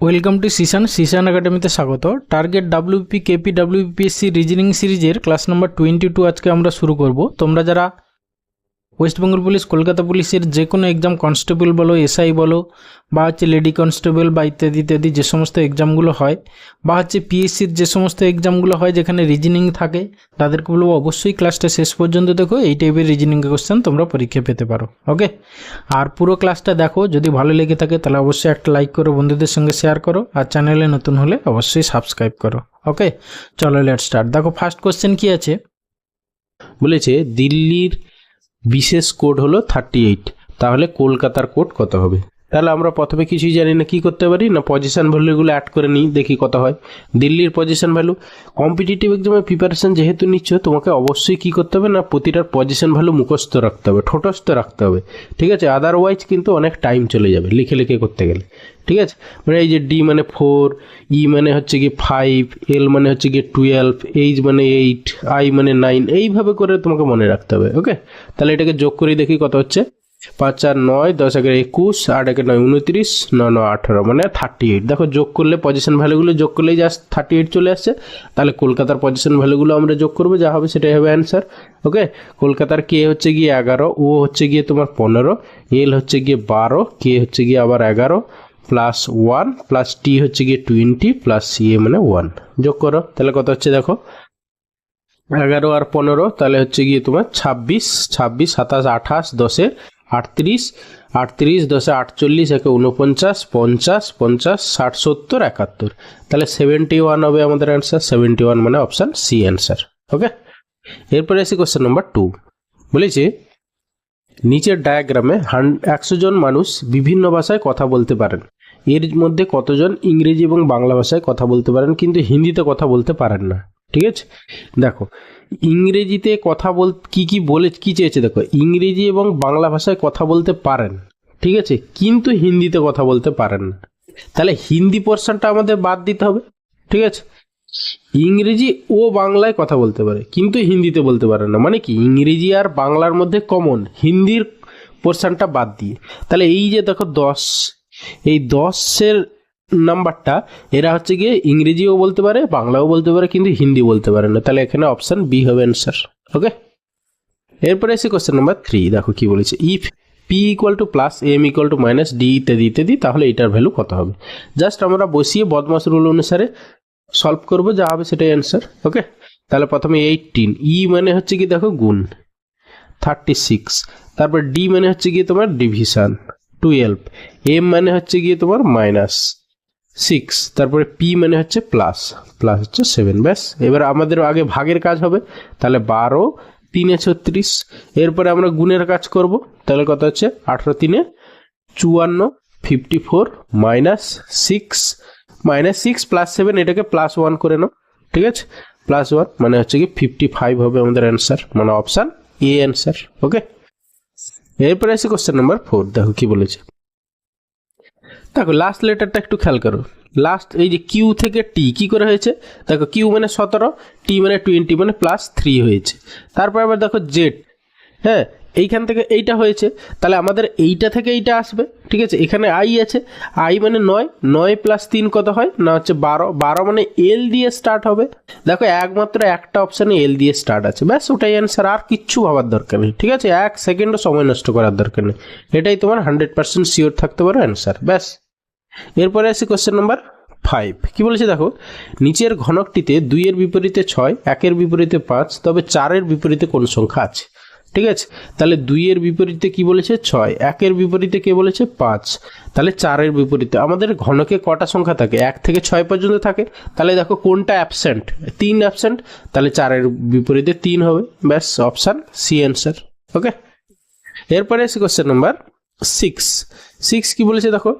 Welcome to Sisan Sisan একাডেমিতে স্বাগত। Target W P K P W P S C reasoning সিরিজের class number twenty two আজকে আমরা শুরু করব। তোমরা যারা ওয়েস্ট বেঙ্গল পুলিশ কলকাতা পুলিশের যে কোনো এক্সাম কনস্টেবল বলো এসআই বলো, বা হচ্ছে লেডি কনস্টেবল বা ইত্যাদি ইত্যাদি যে সমস্ত এক্সামগুলো হয়, বা হচ্ছে পিএসসির যে সমস্ত এক্সামগুলো হয় যেখানে রিজনিং থাকে, তাদেরকে বলব অবশ্যই ক্লাসটা শেষ পর্যন্ত দেখো, এই টাইপের রিজনিং কোশ্চেন তোমরা পরীক্ষা পেতে পারো ওকে আর পুরো ক্লাসটা দেখো, যদি ভালো লেগে থাকে তাহলে অবশ্যই একটা লাইক করো, বন্ধুদের সঙ্গে শেয়ার করো, আর চ্যানেলে নতুন হলে অবশ্যই সাবস্ক্রাইব করো ওকে চলো লেট স্টার্ট দেখো ফার্স্ট কোশ্চেন কি আছে? বলেছে, দিল্লির বিশেষ কোড হলো থার্টি এইট তাহলে কলকাতার কোড কত হবে? তাহলে আমরা প্রথমে কিছুই জানি না, কি করতে পারি? না পজিশন ভ্যালুগুলো অ্যাড করে নিই, দেখি কত হয়। দিল্লির পজিশন ভ্যালু কম্পিটিটিভ এক্সামের প্রিপারেশন যেহেতু নিচ্ছ, তোমাকে অবশ্যই কি করতে হবে? না, প্রতিটার পজিশন ভ্যালু মুখস্থ রাখতে হবে, ঠোঁটস্থ রাখতে হবে। ঠিক আছে? আদারওয়াইজ কিন্তু অনেক টাইম চলে যাবে, লিখে লিখে করতে গেলে। ঠিক আছে? মানে এই যে ডি মানে ফোর ই মানে হচ্ছে গিয়ে ফাইভ এল মানে হচ্ছে গিয়ে টুয়েলভ এইচ মানে এইট আই মানে নাইন এইভাবে করে তোমাকে মনে রাখতে হবে ওকে তাহলে এটাকে যোগ করে দেখি কত হচ্ছে? পাঁচ চার নয়, দশ একের একুশ, আট একের নয় উনত্রিশ, ন ন, আঠারো মানে থার্টি এইট দেখো, যোগ করলে পজিশন ভ্যালুগুলো যোগ করলেই জাস্ট থার্টি এইট চলে আসছে। তাহলে কলকাতার পজিশন ভ্যালুগুলো আমরা যোগ করব, যা হবে সেটাই হবে অ্যান্সার ওকে কলকাতার কে হচ্ছে গিয়ে এগারো ও হচ্ছে গিয়ে তোমার পনেরো এল হচ্ছে গিয়ে বারো কে হচ্ছে গিয়ে আবার এগারো প্লাস ওয়ান প্লাস টি হচ্ছে গিয়ে টোয়েন্টি প্লাস সি এ মানে ওয়ান যোগ করো, তাহলে কত হচ্ছে দেখো? এগারো আর পনেরো, তাহলে হচ্ছে গিয়ে তোমার ছাব্বিশ ছাব্বিশ, সাতাশ, আঠাশ, দশে আটত্রিশ আটত্রিশ, দশে আটচল্লিশ, একে উনপঞ্চাশ পঞ্চাশ পঞ্চাশ, ষাট, সত্তর, একাত্তর। তাহলে সেভেন্টি ওয়ান হবে আমাদের অ্যান্সার সেভেন্টি ওয়ান মানে অপশান সি অ্যান্সার ওকে এরপরে আসি কোশ্চেন নাম্বার টু বলেছে, নিচের ডায়াগ্রামে হান একশো জন মানুষ বিভিন্ন ভাষায় কথা বলতে পারেন। এর মধ্যে কতজন ইংরেজি এবং বাংলা ভাষায় কথা বলতে পারেন, কিন্তু হিন্দিতে কথা বলতে পারেন না। ঠিক আছে? দেখো, ইংরেজিতে কথা বল, কি কি বলে, কি চেয়েছে? দেখো, ইংরেজি এবং বাংলা ভাষায় কথা বলতে পারেন। ঠিক আছে? কিন্তু হিন্দিতে কথা বলতে পারেন না। তাহলে হিন্দি পোর্শনটা আমাদের বাদ দিতে হবে। ঠিক আছে? ইংরেজি ও বাংলায় কথা বলতে পারে, কিন্তু হিন্দিতে বলতে পারে না। মানে কি? ইংরেজি আর বাংলার মধ্যে কমন হিন্দির পোর্শনটা বাদ দিয়ে। তাহলে এই যে দেখো দশ এই দশের নাম্বারটা, এরা হচ্ছে গিয়ে ইংরেজিও বলতে পারে, বাংলাও বলতে পারে, কিন্তু হিন্দি বলতে পারে না। তাহলে এখানে অপশান বি হবে অ্যান্সার ওকে এরপরে এসে কোশ্চেন নাম্বার থ্রি দেখো কি বলেছে। If P equal to plus M equal to minus D ইত্যাদি ইত্যাদি, তাহলে এটার ভ্যালু কত হবে? জাস্ট আমরা বসিয়ে বদমাস রুল অনুসারে সলভ করব, যা হবে সেটাই অ্যান্সার ওকে তাহলে প্রথমে এইটিন ই মানে হচ্ছে কি দেখো গুণ থার্টি সিক্স তারপর ডি মানে হচ্ছে গিয়ে তোমার ডিভিশন টুয়েলভ এম মানে হচ্ছে গিয়ে তোমার মাইনাস সিক্স তারপরে পি মানে হচ্ছে প্লাস প্লাস হচ্ছে সেভেন ব্যাস। এবার আমাদের আগে ভাগের কাজ হবে, তাহলে বারো, তিনে ছত্রিশ, এরপরে আমরা গুণের কাজ করব, তাহলে কত হচ্ছে? আঠেরো তিনে চুয়ান্ন fifty four minus six minus six plus seven এটাকে প্লাস ওয়ান করে নাও, ঠিক আছে? প্লাস ওয়ান মানে হচ্ছে কি ফিফটি ফাইভ হবে আমাদের অ্যান্সার মানে অপশান এ অ্যান্সার ওকে এরপরে আছে কোশ্চেন নাম্বার ফোর দেখো কি বলেছে। দেখো লাস্ট লেটারটা একটু খেয়াল করো। লাস্ট এই যে কিউ থেকে টি কি করে হয়েছে? দেখো কিউ মানে সতেরো টি মানে টোয়েন্টি মানে প্লাস থ্রি হয়েছে। তারপর আবার দেখো জেড হ্যাঁ এইখান থেকে এইটা হয়েছে, তাহলে আমাদের এইটা থেকে এইটা আসবে, ঠিক আছে? এখানে আই আছে আই মানে নয় নয় প্লাস তিন কত হয়? না, হচ্ছে বারো বারো মানে এল দিয়ে স্টার্ট হবে। দেখো, একমাত্র একটা অপশানে এল দিয়ে স্টার্ট আছে। ব্যাস, ওটাই অ্যান্সার আর কিচ্ছু ভাবার দরকার নেই, ঠিক আছে? এক সেকেন্ডও সময় নষ্ট করার দরকার নেই। এটাই তোমার হান্ড্রেড পার্সেন্ট শিওর থাকতে পারো অ্যান্সার ব্যাস। এরপরে আসি কোশ্চেন নাম্বার ফাইভ কি বলেছে দেখো? নিচের ঘনকটিতে দুইয়ের বিপরীতে ছয়, একের বিপরীতে পাঁচ, তবে চারের বিপরীতে কোন সংখ্যা আছে। ঠিক আছে? তাহলে দুইয়ের বিপরীতে কি বলেছে? ছয়। একের বিপরীতে কে বলেছে? পাঁচ। তাহলে চারের বিপরীতে। আমাদের ঘনকে কটা সংখ্যা থাকে? এক থেকে ছয় পর্যন্ত থাকে। তাহলে দেখো কোনটা অ্যাবসেন্ট তিন অ্যাবসেন্ট তাহলে চারের বিপরীতে তিন হবে। ব্যাস অপশান সি অ্যান্সার ওকে এরপরে এসে কোশ্চেন নাম্বার সিক্স সিক্স কি বলেছে দেখো?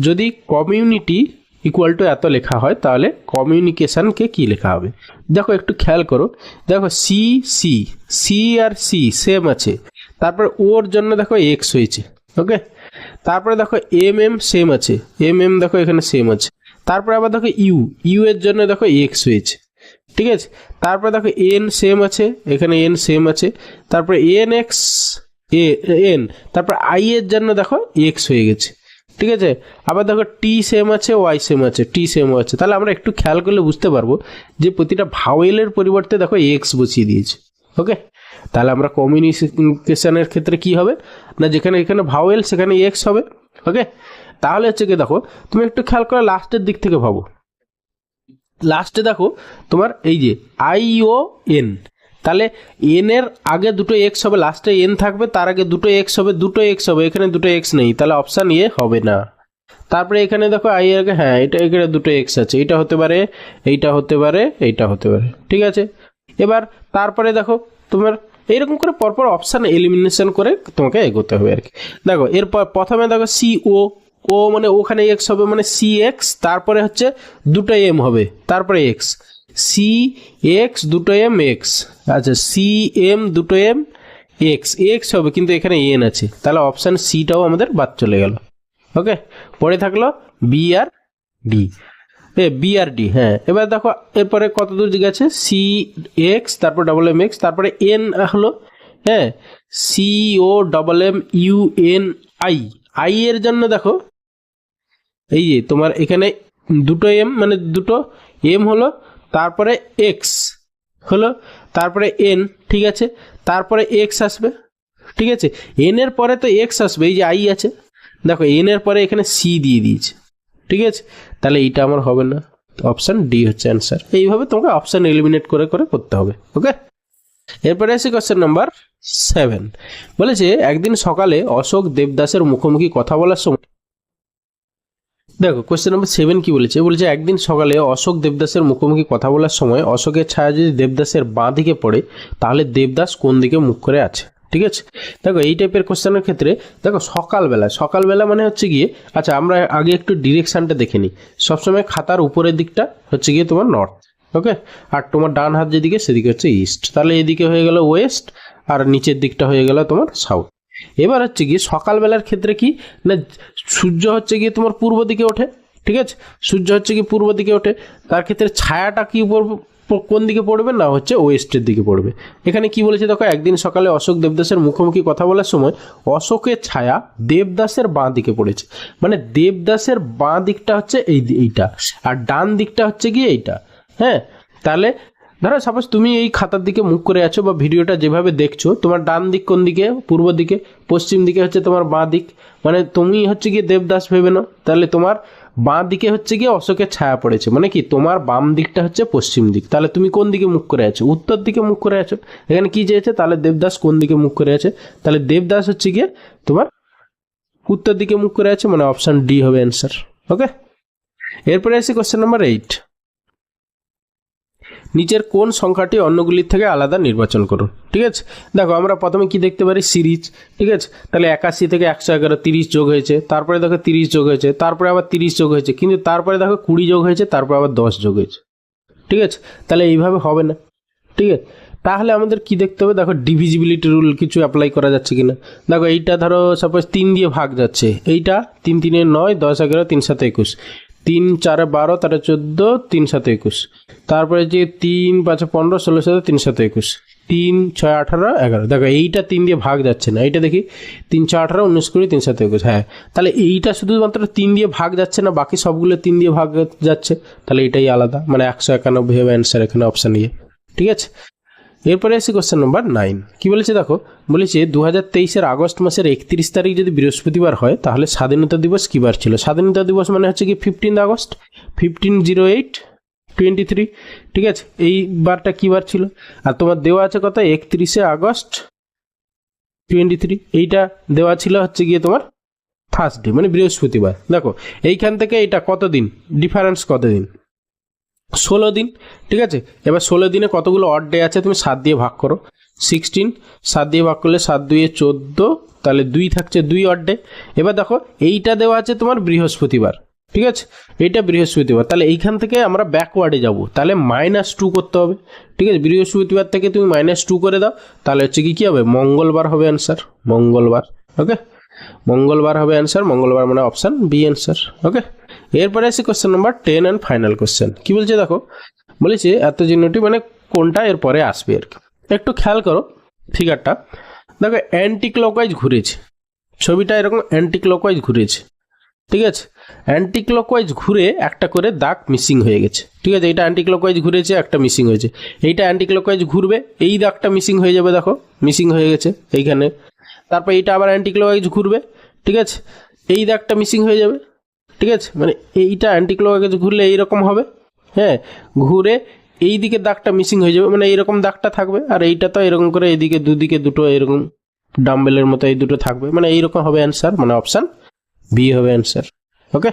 যদি কমিউনিটি ইকুয়াল টু এত লেখা হয়, তাহলে কমিউনিকেশনকে কি লেখা হবে? দেখো, একটু খেয়াল করো। দেখো সি সি সি আর সি সেম আছে। তারপরে ওর জন্য দেখো এক্স হয়েছে ওকে তারপরে দেখো এম এম সেম আছে। এম এম দেখো এখানে সেম আছে। তারপরে আবার দেখো ইউ ইউ এর জন্য দেখো এক্স হয়েছে, ঠিক আছে? তারপরে দেখো এন সেম আছে, এখানে এন সেম আছে। তারপরে এন এক্স এ এন তারপর আই এর জন্য দেখো এক্স হয়ে গেছে। ঠিক আছে? আবার দেখো টি সেম আছে ওয়াই সেম আছে টি সেম আছে। তাহলে আমরা একটু খেয়াল করলে বুঝতে পারব যে প্রতিটা ভাওয়েলের পরিবর্তে দেখো এক্স বসিয়ে দিয়েছে ওকে তাহলে আমরা কমিউনিকেশনের ক্ষেত্রে কি হবে? না যেখানে এখানে ভাওয়েল সেখানে এক্স হবে ওকে তাহলে হচ্ছে কি দেখো, তুমি একটু খেয়াল করে লাস্টের দিক থেকে ভাবো। লাস্টে দেখো, তোমার এই যে আই ও এন তাহলে এন এর আগে দুটো এক্স হবে লাস্টে এন থাকবে, তার আগে দুটো এক্স হবে, দুটো এক্স হবে, এখানে দুটো এক্স নেই, তাহলে অপশান এ হবে না। তারপরে এখানে দেখো আই আগে হ্যাঁ এটা এখানে দুটো এক্স আছে, এটা হতে পারে, এইটা হতে পারে, এইটা হতে পারে, ঠিক আছে? এবার তারপরে দেখো, তোমার এইরকম করে পরপর অপশান এলিমিনেশন করে তোমাকে এগোতে হবে আর কি। দেখো, এরপর প্রথমে দেখো সি ও ও মানে ওখানে এক্স হবে মানে সি এক্স তারপরে হচ্ছে দুটো এম হবে, তারপরে এক্স সি এক্স দুটো এম এক্স আচ্ছা সি এম দুটো এম এক্স এক্স হবে, কিন্তু এখানে এন আছে। তাহলে অপশান সিটাও আমাদের বাদ চলে গেল। ওকে পরে থাকল B R D A B R D হ্যাঁ। এবার দেখো, এরপরে কত দূর গেছে? সি এক্স তারপর ডবল এম এক্স তারপরে এন হলো হ্যাঁ C O double M U N I I এর জন্য দেখো, এই যে তোমার এখানে দুটো এম মানে দুটো এম হলো তারপরে এক্স হলো, তারপরে এন ঠিক আছে? তারপরে এক্স আসবে, ঠিক আছে? এন এর পরে তো এক্স আসবে, এই যে আই আছে। দেখো এন এর পরে এখানে সি দিয়ে দিয়েছে, ঠিক আছে? তাহলে এইটা আমার হবে না। অপশান ডি হচ্ছে অ্যান্সার এইভাবে তোমাকে অপশান এলিমিনেট করে করে করতে হবে ওকে এরপরে আসি কোশ্চেন নাম্বার সেভেন বলেছে, একদিন সকালে অশোক দেবদাসের মুখোমুখি কথা বলার সময় দেখো কোশ্চেন নাম্বার সেভেন কি বলেছে? বলেছে, একদিন সকালে অশোক দেবদাসের মুখোমুখি কথা বলার সময় অশোকের ছায়া যদি দেবদাসের বাঁ দিকে পড়ে, তাহলে দেবদাস কোন দিকে মুখ করে আছে? ঠিক আছে? দেখো, এই টাইপের কোশ্চেনের ক্ষেত্রে, দেখো, সকালবেলা সকালবেলা মানে হচ্ছে গিয়ে আচ্ছা আমরা আগে একটু ডিরেকশানটা দেখে নিই। সবসময় খাতার উপরের দিকটা হচ্ছে গিয়ে তোমার নর্থ ওকে আর তোমার ডান হাত যেদিকে, সেদিকে হচ্ছে ইস্ট তাহলে এদিকে হয়ে গেল ওয়েস্ট আর নিচের দিকটা হয়ে গেল তোমার সাউথ এবার হচ্ছে গিয়ে সকালবেলার ক্ষেত্রে কি? না, সূর্য হচ্ছে গিয়ে তোমার পূর্ব দিকে ওঠে, ঠিক আছে? সূর্য হচ্ছে গিয়ে পূর্ব দিকে ওঠে, তার ক্ষেত্রে ছায়াটা কি উপর, কোন দিকে পড়বে? না, হচ্ছে ওয়েস্টের দিকে পড়বে। এখানে কি বলেছে দেখো, একদিন সকালে অশোক দেবদাসের মুখোমুখি কথা বলার সময় অশোকের ছায়া দেবদাসের বাঁ দিকে পড়েছে। মানে দেবদাসের বাঁ দিকটা হচ্ছে এই, এইটা, আর ডান দিকটা হচ্ছে গিয়ে এইটা হ্যাঁ? তাহলে ধরো সাপোজ তুমি এই খাতার দিকে মুখ করে আছো বা ভিডিওটা যেভাবে দেখছ, তোমার ডান দিক কোন দিকে, পূর্ব দিকে, পশ্চিম দিকে হচ্ছে তোমার বাঁ দিক মানে তুমি হচ্ছে গিয়ে দেবদাস ভেবে নাও, তাহলে তোমার বাঁ দিকে হচ্ছে গিয়ে অশোকের ছায়া পড়েছে মানে কি তোমার বাম দিকটা হচ্ছে পশ্চিম দিক, তাহলে তুমি কোন দিকে মুখ করে আছো? উত্তর দিকে মুখ করে আছো, এখানে কি চেয়েছে? তাহলে দেবদাস কোন দিকে মুখ করে আছে? তাহলে দেবদাস হচ্ছে গিয়ে তোমার উত্তর দিকে মুখ করে আছে মানে অপশন ডি হবে অ্যান্সার ওকে এরপরে আসি কোশ্চেন নাম্বার এইট নিচের কোন সংখ্যাটি অন্যগুলির থেকে আলাদা নির্বাচন করুন। ঠিক আছে? দেখো, আমরা প্রথমে কি দেখতে পারি? সিরিজ। ঠিক আছে? তাহলে একাশি থেকে একশো এগারো, তিরিশ যোগ হয়েছে। তারপরে দেখো তিরিশ যোগ হয়েছে। তারপরে আবার তিরিশ যোগ হয়েছে। কিন্তু তারপরে দেখো কুড়ি যোগ হয়েছে, তারপরে আবার দশ যোগ হয়েছে। ঠিক আছে? তাহলে এইভাবে হবে না। ঠিক আছে? তাহলে আমাদের কি দেখতে হবে? দেখো ডিভিজিবিলিটি রুল কিছু অ্যাপ্লাই করা যাচ্ছে কিনা। দেখো, এইটা ধরো সাপোজ তিন দিয়ে ভাগ যাচ্ছে। এইটা তিন তিনে নয়, দশ, এগারো, তিন সাথে একুশ। তিন চারে বারো, তারে চোদ্দ তিন সাথে একুশ। তারপরে যে তিন পাঁচে পনেরো ষোলো সাথে তিন সাথে একুশ। তিন ছয় আঠারো, এগারো। দেখো, এইটা তিন দিয়ে ভাগ যাচ্ছে না। এইটা দেখি, তিন ছয় আঠারো, উনিশ কুড়ি তিন সাথে একুশ। হ্যাঁ তাহলে এইটা শুধুমাত্র তিন দিয়ে ভাগ যাচ্ছে না, বাকি সবগুলো তিন দিয়ে ভাগ যাচ্ছে? তাহলে এটাই আলাদা। মানে একশো একানব্বই হবে অ্যান্সার এখানে অপশান ইয়ে ঠিক আছে? এরপরে আসি কোশ্চেন নাম্বার নাইন কি বলেছে দেখো? বলেছে দু হাজার তেইশের আগস্ট মাসের একত্রিশ তারিখ যদি বৃহস্পতিবার হয়, তাহলে স্বাধীনতা দিবস কী বার ছিল? স্বাধীনতা দিবস মানে হচ্ছে কি fifteen August? Fifteen zero eight twenty three ঠিক আছে? এই বারটা কী বার ছিল? আর তোমার দেওয়া আছে কত একত্রিশে আগস্ট টোয়েন্টি থ্রি এইটা দেওয়া ছিল হচ্ছে গিয়ে তোমার থার্সডে মানে বৃহস্পতিবার। দেখো, এইখান থেকে এটা কত দিন ডিফারেন্স কত দিন ষোলো দিন, ঠিক আছে? এবার ষোলো দিনে কতগুলো অড ডে আছে তুমি সাত দিয়ে ভাগ করো। সিক্সটিন সাত দিয়ে ভাগ করলে সাত দুইয়ে চোদ্দ, তাহলে দুই থাকছে দুই অড ডে এবার দেখো, এইটা দেওয়া আছে তোমার বৃহস্পতিবার, ঠিক আছে? এইটা বৃহস্পতিবার, তাহলে এইখান থেকে আমরা ব্যাকওয়ার্ডে যাব। তাহলে মাইনাস টু করতে হবে, ঠিক আছে? বৃহস্পতিবার থেকে তুমি মাইনাস টু করে দাও, তাহলে হচ্ছে কি, কী হবে? মঙ্গলবার হবে অ্যান্সার মঙ্গলবার ওকে মঙ্গলবার হবে অ্যান্সার মঙ্গলবার মানে অপশান বি অ্যান্সার ওকে এরপরে আসি question number ten and final question কি বলছে দেখো? বলেছে, এত চিহ্নটি মানে কোনটা এরপরে আসবে আর কি। একটু খেয়াল করো ফিগারটা দেখো অ্যান্টি ক্লকওয়াইজ ঘুরেছে। ছবিটা এরকম অ্যান্টি ক্লকওয়াইজ ঘুরেছে। ঠিক আছে? অ্যান্টি ক্লকওয়াইজ ঘুরে একটা করে দাগ মিসিং হয়ে গেছে। ঠিক আছে? এটা অ্যান্টি ক্লকওয়াইজ ঘুরেছে, একটা মিসিং হয়েছে। এইটা অ্যান্টি ক্লকওয়াইজ ঘুরবে, এই দাগটা মিসিং হয়ে যাবে দেখো। মিসিং হয়ে গেছে এইখানে। তারপর এইটা আবার অ্যান্টি ক্লকওয়াইজ ঘুরবে। ঠিক আছে? এই দাগটা মিসিং হয়ে যাবে। ঠিক আছে? মানে এইটা অ্যান্টি ক্লকওয়াইজ ঘুরলে এইরকম হবে। হ্যাঁ ঘুরে এই দিকে দাগটা মিসিং হয়ে যাবে। মানে এইরকম দাগটা থাকবে আর এইটা তো এরকম করে এইদিকে দুদিকে দুটো এরকম ডাম্বেলের মতো এই দুটো থাকবে। মানে এইরকম হবে অ্যান্সার মানে অপশান বি হবে অ্যান্সার ওকে